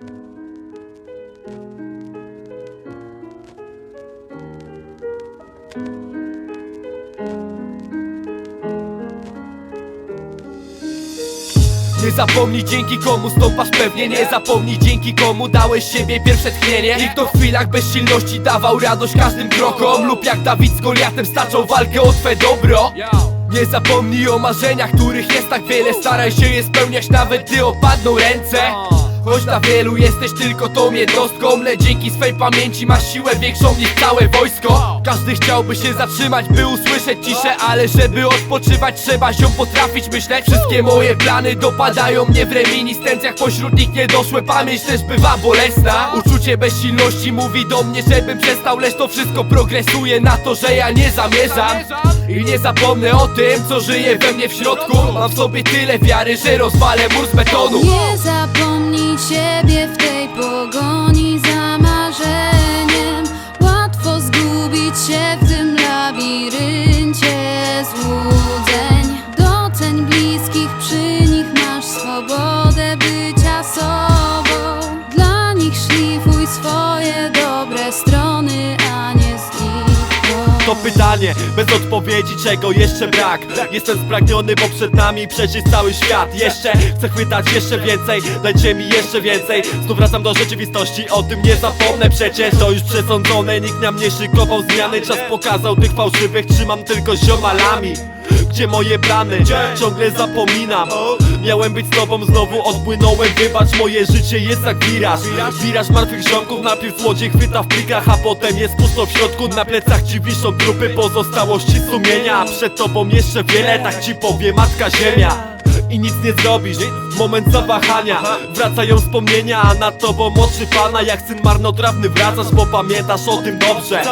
Nie zapomnij dzięki komu stąpasz pewnie Nie zapomnij dzięki komu dałeś siebie pierwsze tchnienie. I kto w chwilach bezsilności dawał radość każdym krokom Lub jak Dawid z Goliatem staczał walkę o twe dobro. Nie zapomnij o marzeniach, których jest tak wiele Staraj się je spełniać nawet gdy opadną ręce Choć dla wielu jesteś tylko tą jednostką Lecz dzięki swej pamięci masz siłę większą niż całe wojsko. Każdy chciałby się zatrzymać, by usłyszeć ciszę Ale żeby odpoczywać trzeba się potrafić myśleć. Wszystkie moje plany dopadają mnie w reminiscencjach Pośród nich niedoszłe pamięć też bywa bolesna. Uczucie bezsilności mówi do mnie, żebym przestał Lecz to wszystko progresuje na to, że ja nie zamierzam. I nie zapomnę o tym, co żyje we mnie w środku. Mam w sobie tyle wiary, że rozwalę mur z betonu siebie w tej pogoni za marzeniem. Łatwo zgubić się w tym labiryncie złudzeń. Doceń bliskich, przy nich masz swobodę bycia sobą. Dla nich szlifuj swoje dobre strony, To pytanie, bez odpowiedzi czego jeszcze brak? Jestem spragniony, bo przed nami przecież cały świat. Jeszcze chcę chwytać jeszcze więcej, dajcie mi jeszcze więcej. Znów wracam do rzeczywistości, o tym nie zapomnę. Przecież To już przesądzone, nikt na mnie szykował zmiany. Czas pokazał tych fałszywych, trzymam tylko ziomalami gdzie moje plany? Ciągle zapominam. Miałem być z tobą, znowu odpłynąłem. Wybacz, moje życie jest jak wiraż. Wiraż martwych ziomków, najpierw złodziej chwyta w plikach A potem jest pusto w środku. Na plecach ci wiszą trupy pozostałości sumienia. Przed tobą jeszcze wiele, tak ci powie matka ziemia. I nic nie zrobisz. Moment zawahania. Wracają wspomnienia, a nad tobą oczy pana. Jak syn marnotrawny wracasz, bo pamiętasz o tym dobrze.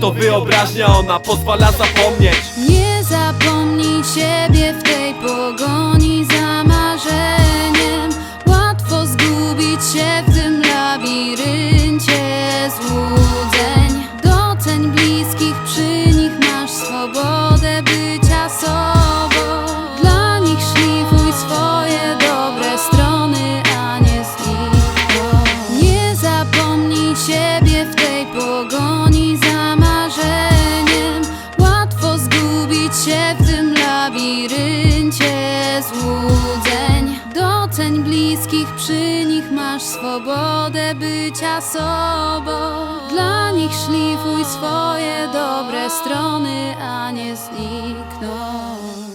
To wyobraźnia, ona pozwala zapomnieć siebie w tej pogoni za marzeniem. Łatwo zgubić się w tym labiryncie złudzeń. Doceń bliskich, przy nich masz swobodę bycia sobą. Dla nich szlifuj swoje dobre strony, a nie znikną